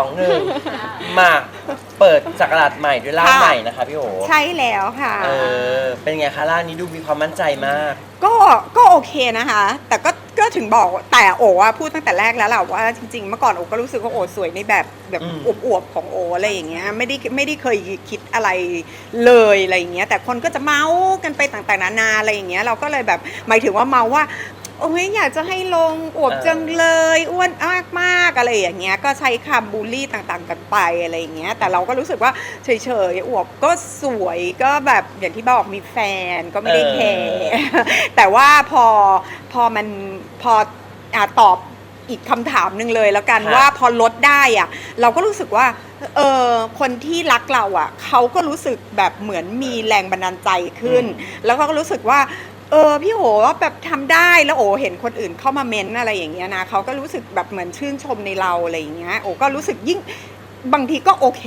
สองหนึ่งมาเปิดสักราชใหม่ด้วยร่างค่ะ ใหม่นะคะพี่โอใช่แล้วค่ะ เออเป็นไงคะร่างนี้ดูมีความมั่นใจมาก ก็ก็โอเคนะคะ แต่ก็ก็ถึงบอกแต่โออะพูดตั้งแต่แรกแล้วแหละว่าจริงๆเมื่อก่อนโอก็รู้สึกว่าโอสวยในแบบแบบอืม อวบๆของโออะไรอย่างเงี้ยไม่ได้ไม่ได้เคยคิดอะไรเลยอะไรอย่างเงี้ยแต่คนก็จะเมาส์กันไปต่างๆนานาอะไรอย่างเงี้ยเราก็เลยแบบหมายถึงว่าเมาว่า โอ้ยอยากจะให้ลงอวบจังเลยอ้วนมากมากๆอะไรอย่างเงี้ยก็ใช้คำบูลลี่ต่างๆ กันไปอะไรอย่างเงี้ยแต่เราก็รู้สึกว่าเฉยๆอวบก็สวยก็แบบอย่างที่บอกมีแฟนก็ไม่ได้แคร์แต่ว่าพอพอมันพออะตอบอีกคำถามหนึ่งเลยแล้วกันค่ะว่าพอลดได้อะเราก็รู้สึกว่าเออคนที่รักเราอะเขาก็รู้สึกแบบเหมือนมีแรงบันดาลใจขึ้น แล้วก็รู้สึกว่า เออพี่โหแบบทำได้แล้วโอเห็นคนอื่นเข้ามาเม้นอะไรอย่างเงี้ยนะเขาก็รู้สึกแบบเหมือนชื่นชมในเราอะไรอย่างเงี้ยโอก็รู้สึกยิ่งบางทีก็โอเค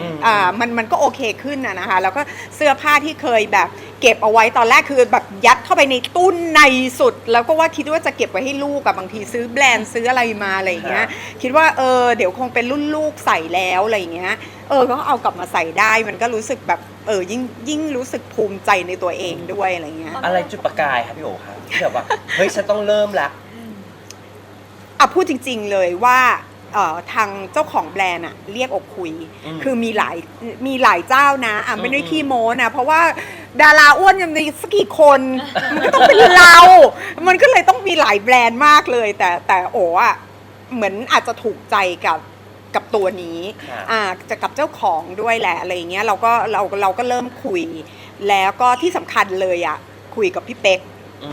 อืมอ่า มัน มันก็โอเคขึ้นนะนะคะ แล้วก็เสื้อผ้าที่เคยแบบเก็บเอาไว้ตอนแรกคือแบบยัดเข้าไปในตู้ในสุด แล้วก็ว่าคิดว่าจะเก็บไว้ให้ลูกกับบางทีซื้อแบรนด์ซื้ออะไรมาอะไรอย่างเงี้ยคิดว่าเออเดี๋ยวคงเป็นรุ่นลูกใส่แล้วอะไรอย่างเงี้ยเออก็เอากลับมาใส่ได้มันก็รู้สึกแบบเออยิ่งยิ่งรู้สึกภูมิใจในตัวเองด้วยอะไรเงี้ยอะไรจุดประกายคะพี่โอคะที่แบบว่าเฮ้ยฉันต้องเริ่มละอะพูดจริง ๆเลยว่าเอ่อทางเจ้าของแบรนด์อะเรียกอกคุยอืมคือมีหลายมีหลายเจ้านะอะไม่ได้อืมขี้โม้นะ เพราะว่า ดาราอ้วนยังมีสักกี่คน มันก็ต้องเป็นเรา มันก็เลยต้องมีหลายแบรนด์มากเลย แต่แต่โอ้อะเหมือนอาจจะถูกใจกับกับตัวนี้ค่ะอ่าจะกับเจ้าของด้วยแหละอะไรอย่างเงี้ยเราก็เราเราก็เริ่มคุย แล้วก็ที่สำคัญเลยอะคุยกับพี่เป๊ก อื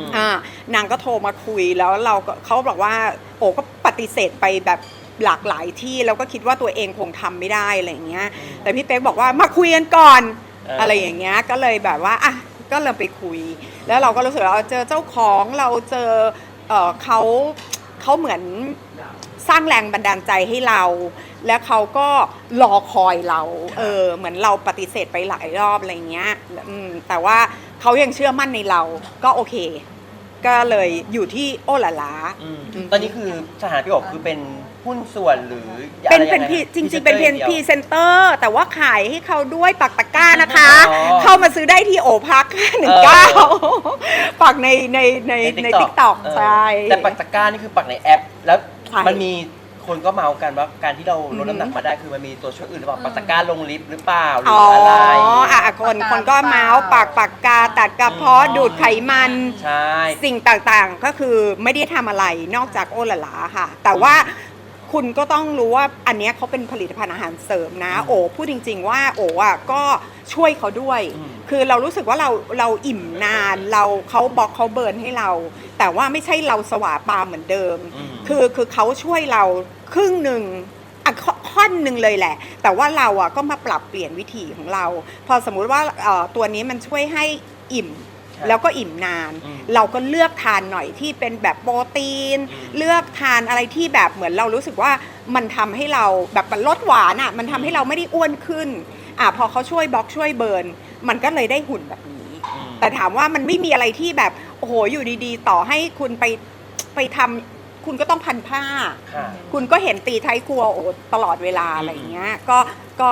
ม อ่านางก็โทรมาคุยแล้วเราก็เขาบอกว่า โอ้ก็ปฏิเสธไปแบบหลากหลายที่แล้วก็คิดว่าตัวเองคงทำไม่ได้อะไรอย่างเงี้ย แต่พี่เป๊กบอกว่ามาคุยกันก่อนเออออะไรอย่างเงี้ยก็เลยแบบว่าอะก็เลยไปคุย แล้วเราก็รู้สึกว่าเราเจอเจ้าของเราเจอเออเขาเขาเหมือนสร้างแรงบันดาลใจให้เรา แล้วเขาก็รอคอยเรา เออ เหมือนเราปฏิเสธไปหลายรอบอะไรเงี้ยอืมแต่ว่าเขายังเชื่อมั่นในเรา ก็โอเค ก็เลยอยู่ที่โอลาลาอืมอืมตอนนี้คือสถานะพี่โอคือเป็น หุ้นส่วนหรืออะไรเป็นยังไงเป็นพี่คะจริง ๆ เป็นเพียงพรีดียวเซนเตอร์ แต่ว่าขายให้เขาด้วยปักตะกร้านะคะ อ๋อเข้ามาซื้อได้ที่โอพักหนึ่งเก้าปักในในในในทิกตอกเออใช่ แต่ปักตะกร้านี่คือปักในแอป แล้วใช่มันมีคนก็เมาส์กันว่าการที่เราลดอือหือน้ำหนักมาได้คือมันมีตัวช่วยอื่นหรือเปล่าปักตะกร้าลงลิฟต์หรือเปล่าหรือ๋อออะไร อะอะคนคนก็เมาส์ปากปากกาตัดกระเพาะอืม ดูดไขมัน ใช่ สิ่งต่างๆ ก็คือไม่ได้ทำอะไรนอกจากโอละลาค่ะ แต่ว่า คุณก็ต้องรู้ว่าอันเนี้ยเขาเป็นผลิตภัณฑ์อาหารเสริมนะอืมโอ้พูดจริง ๆ ว่าโอ้อะก็ช่วยเขาด้วยอืมคือเรารู้สึกว่าเราเราอิ่มนานเราเขาบอกเขาเบิร์นให้เรา แต่ว่าไม่ใช่เราสวาปามเหมือนเดิม อืม คือคือเขาช่วยเราครึ่งหนึ่งอะค่อค่อนหนึ่งเลยแหละ แต่ว่าเราอะก็มาปรับเปลี่ยนวิถีของเรา พอสมมุติว่าเอ่อตัวนี้มันช่วยให้อิ่มครับ แล้วก็อิ่มนาน อืมเราก็เลือกทานหน่อยที่เป็นแบบโปรตีน อืม เลือกทานอะไรที่แบบเหมือนเรารู้สึกว่ามันทำให้เราแบบมันลดหวานอะมันทำให้เราไม่ได้อ้วนขึ้นอะพอเขาช่วยบล็อกช่วยเบิร์นมันก็เลยได้หุ่นแบบนี้ อืม แต่ถามว่ามันไม่มีอะไรที่แบบโอ้โหอยู่ดีๆ ต่อให้คุณไปไปทำคุณก็ต้องพันผ้า ค่ะ คุณก็เห็นตีไทยครัวโอ้โหตลอดเวลาอะไรอย่างเงี้ยก็ก็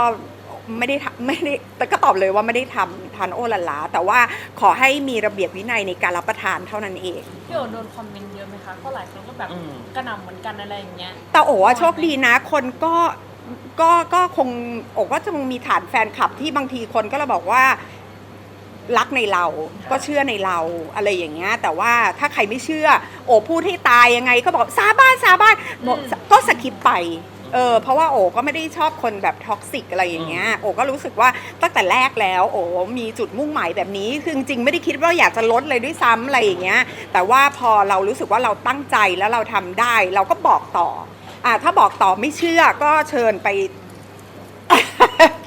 ไม่ได้ทำไม่ได้แต่ก็ตอบเลยว่าไม่ได้ทำทานโอละลา แต่ว่าขอให้มีระเบียบวินัยในการรับประทานเท่านั้นเอง พี่โอโดนคอมเมนต์เยอะไหมคะเพราะหลายคนก็แบบอืม กระหน่ำเหมือนกันอะไรอย่างเงี้ย แต่โอ้ว่าโชคดีนะ คนก็ก็ก็คงโอ้ก็จะมีฐานแฟนคลับที่บางทีคนก็เลยบอกว่า รักในเราก็เชื่อในเราอะไรอย่างเงี้ยแต่ว่าถ้าใครไม่เชื่อ โอ้พูดให้ตายยังไงก็บอกสาบานสาบานบอกอืมก็สคิปไปเออเพราะว่าโอ้ก็ไม่ได้ชอบคนแบบท็อกซิกอะไรอย่างเงี้ยโอ้ก็รู้สึกว่าตั้งแต่แรกแล้ว โอ้มีจุดมุ่งหมายแบบนี้คือจริงๆไม่ได้คิดว่าอยากจะลดเลยด้วยซ้ำอะไรอย่างเงี้ย แต่ว่าพอเรารู้สึกว่าเราตั้งใจแล้วเราทำได้ เราก็บอกต่ออ่าถ้าบอกต่อไม่เชื่อก็เชิญไป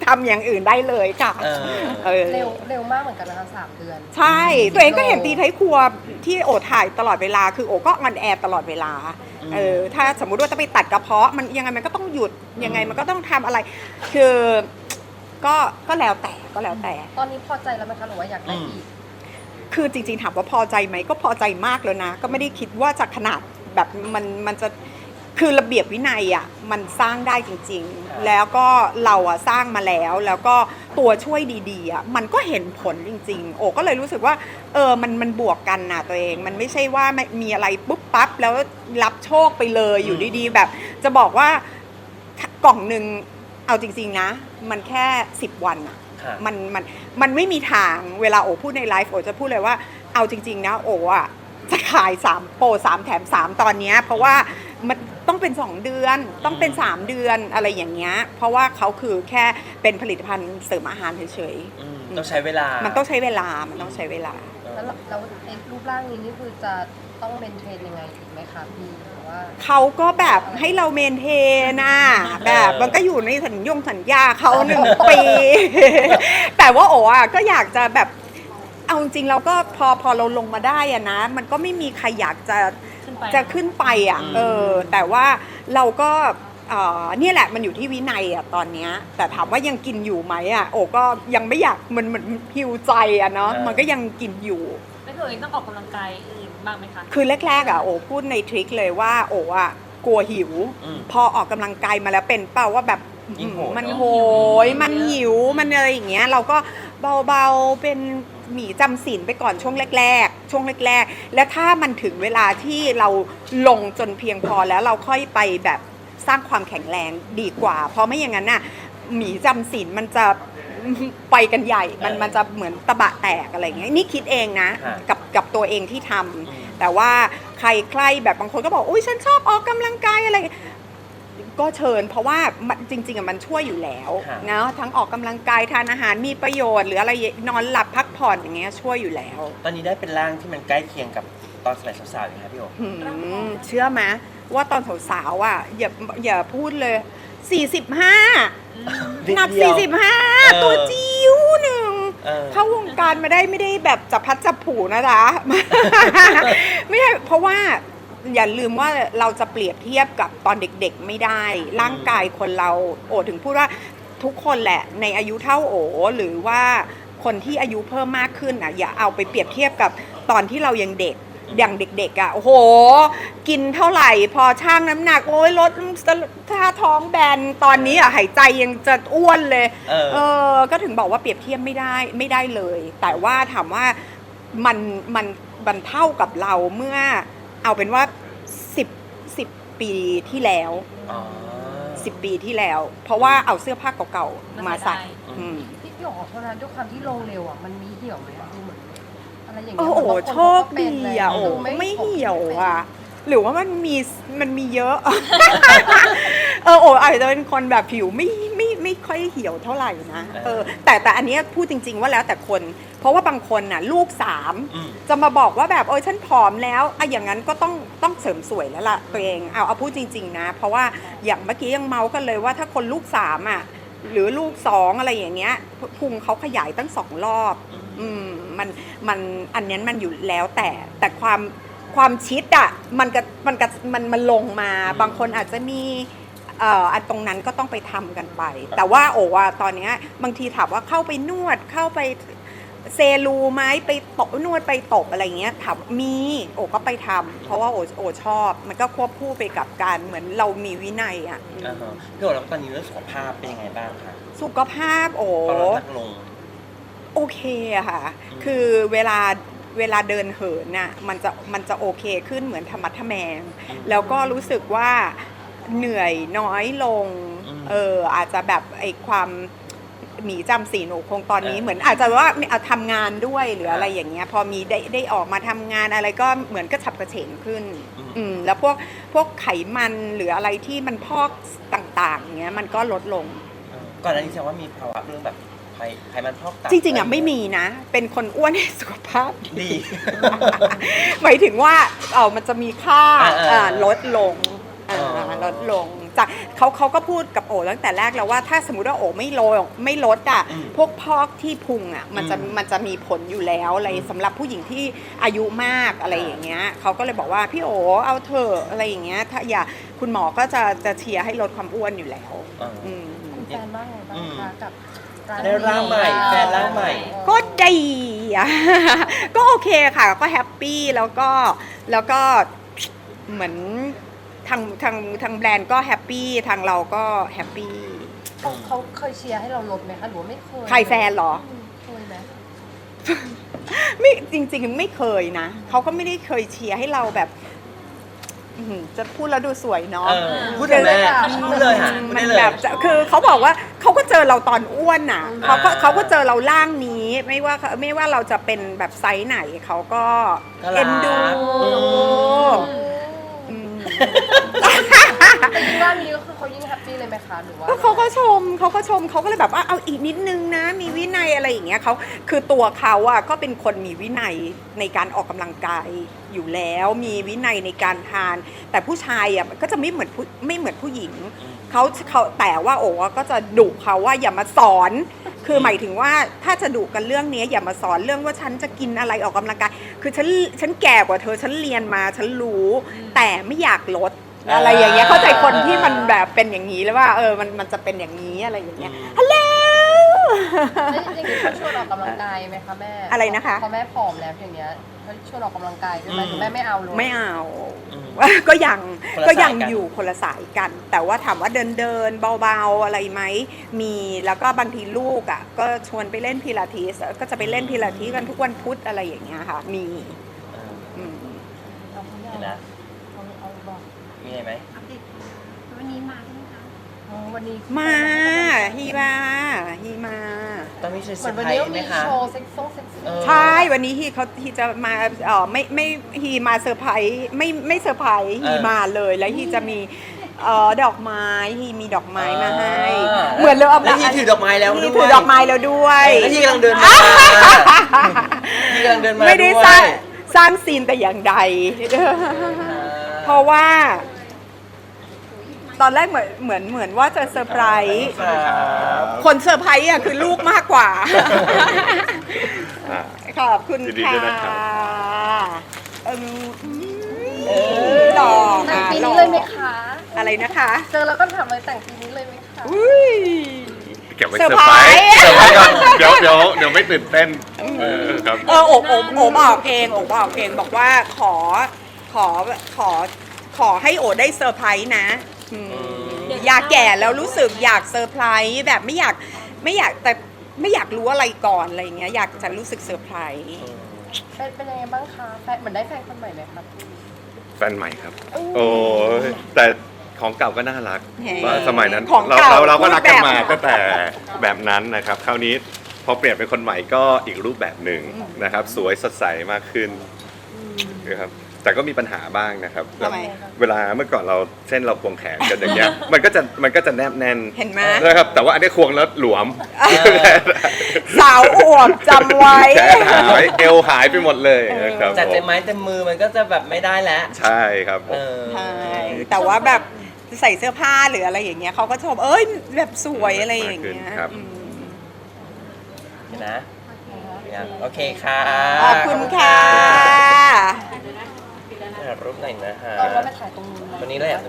ทำอย่างอื่นได้เลยค่ะเออเออ เร็วเร็วมากเหมือนกันนะคะสามเดือน ใช่ ตัวเองก็เห็นตีไทยครัวที่โอถ่ายตลอดเวลา คือโอก็ออนแอร์ตลอดเวลา อืม เออ ถ้าสมมุติว่าจะไปตัดกระเพาะ มันยังไงมันก็ต้องหยุด ยังไงมันก็ต้องทำอะไร คือ ก็ ก็แล้วแต่ ก็แล้วแต่ ตอนนี้พอใจแล้วไหมคะหรือว่าอยากได้อีก คือจริงๆถามว่าพอใจไหมก็พอใจมากแล้วนะ ก็ไม่ได้คิดว่าจะขนาดแบบมันมันจะ คือระเบียบวินัยอะมันสร้างได้จริง ๆ แล้วก็เราอะสร้างมาแล้ว แล้วก็ตัวช่วยดีๆอะมันก็เห็นผลจริง ๆ โอ้ก็เลยรู้สึกว่า เออมันมันบวกกันนะตัวเอง มันไม่ใช่ว่าไม่มีอะไรปุ๊บปั๊บแล้วรับโชคไปเลยอยู่ดีๆ แบบ จะบอกว่ากล่องหนึ่งเอาจริง ๆ นะ มันแค่10วันอะค่ะมันมันมันไม่มีทางเวลาโอพูดในไลฟ์โอจะพูดเลยว่าเอาจริง ๆ นะ โออะ จะขาย 3 โปร3 แถม 3 ตอนเนี้ยเพราะว่ามันต้องเป็น 2 เดือนต้องเป็น 3 เดือนอะไรอย่างเงี้ยเพราะว่าเขาคือแค่เป็นผลิตภัณฑ์เสริมอาหารเฉยอืมต้องใช้เวลาๆมัมันต้องใช้เวลามันต้องใช้เวลา แล้วเราแล้วไอ้รูปร่างนี้นี่คือจะต้องเป็นเทรนยังไงอีกไหมคะพี่หรือว่า เขาก็แบบให้เราเมนเทนนะแบบมันก็อยู่ในสัญญงสัญญาเขาหนึ่งปี แต่ว่าโอ้อะก็อยากจะแบบ เอาจริงๆเราก็พอพอเราลงมาได้อะนะ มันก็ไม่มีใครอยากจะขึ้นไปจะขึ้นไปอะอืมเออแต่ว่าเราก็เอ่อเนี่ยแหละมันอยู่ที่วินัยอะตอนเนี้ยแต่ถามว่ายังกินอยู่ไหมอะโอ้ก็ยังไม่อยากมันมันหิวใจอะเนาะมันก็ยังกินอยู่ไม่เคยต้องออกกำลังกายอื่นบ้างไหมคะคือแรกๆอะโอ้พูดในทริคเลยว่าโอ้อะกลัวหิวอืมพอออกกำลังกายมาแล้วเป็นเปล่าว่าแบบยิ่งโหยมันเนอะโหยมันหิวมันอะไรอย่างเงี้ยเราก็เบาๆเป็น หมีจำศีลไปก่อนช่วงแรก ๆ ช่วงแรก ๆ แล้วถ้ามันถึงเวลาที่เราลงจนเพียงพอแล้วเราค่อยไปแบบสร้างความแข็งแรงดีกว่า เพราะไม่อย่างนั้นน่ะหมีจำศีลมันจะไปกันใหญ่ มันมันจะเหมือนตะบะแตกอะไรอย่างเงี้ยนี่คิดเองนะค่ะกับกับตัวเองที่ทำมแต่ว่าใครใครแบบบางคนก็บอกอุ้ยฉันชอบออกกำลังกายอะไร ก็เชิญเพราะว่ามันจริงๆอะมันช่วยอยู่แล้วค่ะ นะทั้งออกกำลังกายทานอาหารมีประโยชน์ หรืออะไรนอนหลับพักผ่อนอย่างเงี้ยช่วยอยู่แล้วตอนนี้ได้เป็นร่างที่มันใกล้เคียงกับตอนสมัยสาวๆอย่างไรพี่โอหืมเชื่อไหมว่าตอนสาวๆอะอย่าอย่าพูดเลย 45หนักนิดเดียว 45 ตัวจิ๋วหนึ่ง เออ เข้าวงการมาได้ไม่ได้แบบจับพลัดจับผูนะจ๊ะ ไม่ใช่เพราะว่า อย่าลืมว่าเราจะเปรียบเทียบกับตอนเด็กๆไม่ได้ ร่างกายคนเราโอถึงพูดว่าทุกคนแหละในอายุเท่าโอหรือว่าคนที่อายุเพิ่มมากขึ้นอะอย่าเอาไปเปรียบเทียบกับตอนที่เรายังเด็กอย่างเด็กๆอะโอ้โห กินเท่าไหร่พอช่างน้ำหนัก โอ้ยลดท่าท้องแบนตอนนี้อะหายใจยังจะอ้วนเลย เออเออ ก็ถึงบอกว่าเปรียบเทียบไม่ได้ไม่ได้เลย แต่ว่าถามว่ามันมันมันเท่ากับเราเมื่อ เอาเป็นว่า10 10ปีที่แล้วอ๋อ10ปีที่แล้ว เพราะว่าเอาเสื้อผ้าเก่าๆมาใส่อืมพี่พี่โอ๋ขอโทษนะด้วยความที่ลงเร็วอะมันมีเหี่ยวไหมอะดูเหมือนอะไรอย่างโอ้เงี้ยโหบางนโชคดีอะเขาโอ้ก็เป็นเลยไม่ดูเหี่ยวผมอะ หรือว่ามันมี มันมีเยอะ เออโอ้อาจจะเป็นคนแบบผิวไม่ไม่ไม่ ค่อยเหี่ยวเท่าไหร่นะเออแต่แต่อันเนี้ยพูดจริง ๆ ว่าแล้วแต่คน เพราะว่าบางคนน่ะลูกสามอืมจะมาบอกว่าแบบเออฉันผอมแล้วอะอย่างนั้นก็ต้องต้องเสริมสวยแล้วล่ะตัวเองเอาเอาพูดจริง ๆ นะ เพราะว่าอย่างเมื่อกี้ยังเมาส์กันเลยว่าถ้าคนลูกสามอะหรือลูกสองอะไรอย่างเงี้ยพุงเขาขยายตั้งสองรอบอืมมันมันอันเนี้ยมันอยู่แล้วแต่แต่ความความชิดอะมันก็มันก็มันมันลงมาอืมบางคนอาจจะมีเอ่ออันตรงนั้นก็ต้องไปทำกันไป แต่ว่าโอ้ว่าตอนเนี้ยบางทีถามว่าเข้าไปนวดเข้าไปเซรูไหมไปตบนวดไปตบอะไรเงี้ยถามมีโอก็ไปทำเพราะว่าโอโอชอบ มันก็ควบคู่ไปกับการเหมือนเรามีวินัยอะอ่าฮะพี่โอแล้วตอนนี้เรื่องสุขภาพเป็นยังไงบ้างคะสุขภาพโอพอเราหนักลงโอเคอะค่ะอืมคือเวลาเวลาเดินเหินน่ะมันจะมันจะโอเคขึ้นเหมือนธรรมะทะแมง แล้วก็รู้สึกว่า เหนื่อยน้อยลงอืมเอออาจจะแบบไอ้ความหมีจำศีลหนูคงตอนนี้เออเหมือนอาจจะว่าเอาทำงานด้วยหรืออะไรครับอย่างเงี้ย พอมีได้ได้ออกมาทำงานอะไรก็เหมือนกระฉับกระเฉงขึ้น อืมอืมแล้วพวกพวกไขมันหรืออะไรที่มันพอกต่างๆเงี้ยมันก็ลดลงเออก่อนหน้านี้แสดงว่ามีภาวะเรื่องแบบไขไขมันพอกตับจริงๆอะไม่มีนะ เป็นคนอ้วนให้สุขภาพดีดีหมายถึงว่าเออมันจะมีค่าอ่าๆอ่าลดลงอ่าอ๋อ ลดลงจากเขาเขาก็พูดกับโอตั้งแต่แรกแล้วว่าถ้าสมมติว่าโอไม่ลดไม่ลดอะอืมพวกพอกที่พุงอะมันจะอืมมันจะมีผลอยู่แล้วอะไรสำหรับผู้หญิงที่อายุมากอะไรอย่างเงี้ยเขาก็เลยบอกว่าพี่โอเอาเถอะอะไรอย่างเงี้ยถ้าอย่าคุณหมอก็จะจะเชียร์ให้ลดความอ้วนอยู่แล้วอ่าอืมคุณแฟนบ้างไงบ้างคะกับกได้ร่างใหม่แฟนร่างใหม่ ก็ดีอะก็โอเคค่ะ ก็แฮปปี้แล้วก็แล้วก็เหมือน ทางทางทางแบรนด์ก็แฮปปี้ทางเราก็แฮปปี้เขาเขาเคยเชียร์ให้เราลดไหมคะหรือว่าไม่เคยใครแฟนเหรอ อืมเคยไหมไม่จริง ๆ ไม่เคยนะเขาก็ไม่ได้เคยเชียร์ให้เราแบบอื้อหือจะพูดแล้วดูสวยเนาะ เออพูดเลยแม่พูดเลยค่ะพูดมัได้นเลยแบบจะคือเขาบอกว่าเขาก็เจอเราตอนอ้วนน่ะเขาก็อ่าเขาก็เจอเราร่างนี้ ไม่ว่าไม่ว่าเราจะเป็นแบบไซส์ไหนเขาก็ก็รักเอ็นดู อืม อืมแต่ยิ่งว่านี้ก็คือเขายิ่งแฮปปี้เลยไหมคะหรือว่าก็เขาก็ชมเขาก็ชมเขาก็เลยแบบว่าเอาอีกนิดนึงนะ มีวินัยอะไรอย่างเงี้ยเขาคือตัวเขาอะก็เป็นคนมีวินัยในการออกกำลังกายอยู่แล้ว มีวินัยในการทาน แต่ผู้ชายอะก็จะไม่เหมือนผู้ไม่เหมือนผู้หญิงเขาเขาแต่ว่าโอ้ก็จะดุเขาว่าอย่ามาสอน คือหมายถึงว่าถ้าจะดุกันเรื่องนี้อย่ามาสอนเรื่องว่าฉันจะกินอะไรออกกำลังกาย คือฉันฉันแก่กว่าเธอฉันเรียนมาฉันรู้ แต่ไม่อยากลดอะไรอย่างเงี้ยเข้าใจคนที่มันแบบเป็นอย่างนี้แล้วว่าเออมันมันจะเป็นอย่างนี้อะไรอย่างเงี้ยฮัลโหล แล้วอย่างนี้เขาชวนออกกำลังกายไหมคะแม่อะไรนะคะ พอแม่ผอมแล้วอย่างเงี้ยเขาชวนออกกำลังกายด้วยไหมอืมหรือแม่ไม่เอาเลย ไม่เอา อืม ก็ยังคนละก็ยังสายกัน อยู่คนละสายกัน แต่ว่าถามว่าเดินเดินๆเบาๆอะไรไหมมีแล้วก็บางทีลูกอะก็ชวนไปเล่นพิลาทิสก็จะไปเล่นพิลาทิสกันทุกวันพุธอะไรอย่างเงี้ยค่ะ มีเอออืม เอาเขาไม่เห็เอานนะเอาเอาบอกมีอะไรไหมวันนี้มาใช่ไหมคะ อ๋อวันนี้มาฮีมาฮีมา ต้องมีเซอร์เหมือนไพวันรนี้ก็ส์ไหมมีคะโชว์เซ็กซ์โซ่เซ็กซี่ เออ ใช่วันนี้ฮีเขาฮีจะมาเออไม่ไม่ฮีมาเซอร์ไพรส์ไม่ไม่เซอร์ไพรส์ฮีมาเลยแล้วฮีจะมีเออดอกไม้ฮีมีดอกไม้มาให้ อ่าเหมือนเราเอาแล้วที่ถือดอกไม้แล้วฮีด้วย ถือดอกไม้แล้วด้วย แล้วที่กำลังเดินมาที่กำลังเดินมาไม่ได้วยสร้างสร้างซีนแต่อย่างใด เพราะว่า ตอนแรกเหมือนเหมือนเหมือนว่าจะเซอร์ไพรส์ครับคนเซอร์ไพรส์อะคือลูกมากกว่าอ่า ขอบคุณยินดีค่ะด้วยนะครับ เออหล่อแต่งค่ะปีหล่นี้อเลยไหมคะ อะไรนะคะ เจอแล้วก็ถามเลยแต่งปีนี้เลยไหมคะ อุ้ย เก็บไว้เซเซออร์ร์ไพไพรรส์ส์เซอร์ไพรส์ก่อนเดี๋ยวเดี๋ยวเดี๋ยวไม่ตื่นเต้นเออครับเออโอบโอบโอบบอกเองโอบบอกเองบอกว่าขอขอขอขอให้โอได้เซอร์ไพรส์นะ อืมอยากแก่แล้วรู้สึกอยากเซอร์ไพรส์แบบไม่อยากไม่อยากแต่ไม่อยากรู้อะไรก่อนอะไรอย่างเงี้ยอยากจะรู้สึกเซอร์ไพรส์เป็นเป็นยังไงบ้างคะแฟนเหมือนได้แฟนคนใหม่ไหมครับ แฟนใหม่ครับ โอ้ยแต่ของเก่าก็น่ารักเฮ้ยว่าสมัยนั้นของเราเก่าเราเราก็รักกันมาพูดแบบ ตั้งแต่แบบนั้นนะครับคราวนี้พอเปลี่ยนเป็นคนใหม่ก็อีกรูปแบบหนึ่งนะครับ สวยสดใสมากขึ้นนะครับ แต่ก็มีปัญหาบ้างนะครับทำไมเวลาเมื่อก่อนเราเส้นเราควงแขนกันอย่างเงี้ย มันก็จะมันก็จะแนบแน่นเห็นไหม นะครับ แต่ว่าอันนี้ควงแล้วหลวมสาวอวบจำไว้ แขนหายเอวหายไปหมดเลยนะครับจัดผเต็มมไม้เต็มมือมันก็จะแบบไม่ได้แล้วใช่ครับผมเออใช่แต่ว่าแบบใส่เสื้อผ้าหรืออะไรอย่างเงี้ยเขาก็ชมเอ้ยแบบสวยอะไรอย่างเงี้ยครับ อืมเห็นนะ โอเคค่ะ ขอบคุณค่ะ ถ่ายรูปหน่อยนะฮะ เอาว่าไปถ่ายตรงนู้นไหมวันนี้เราอยาก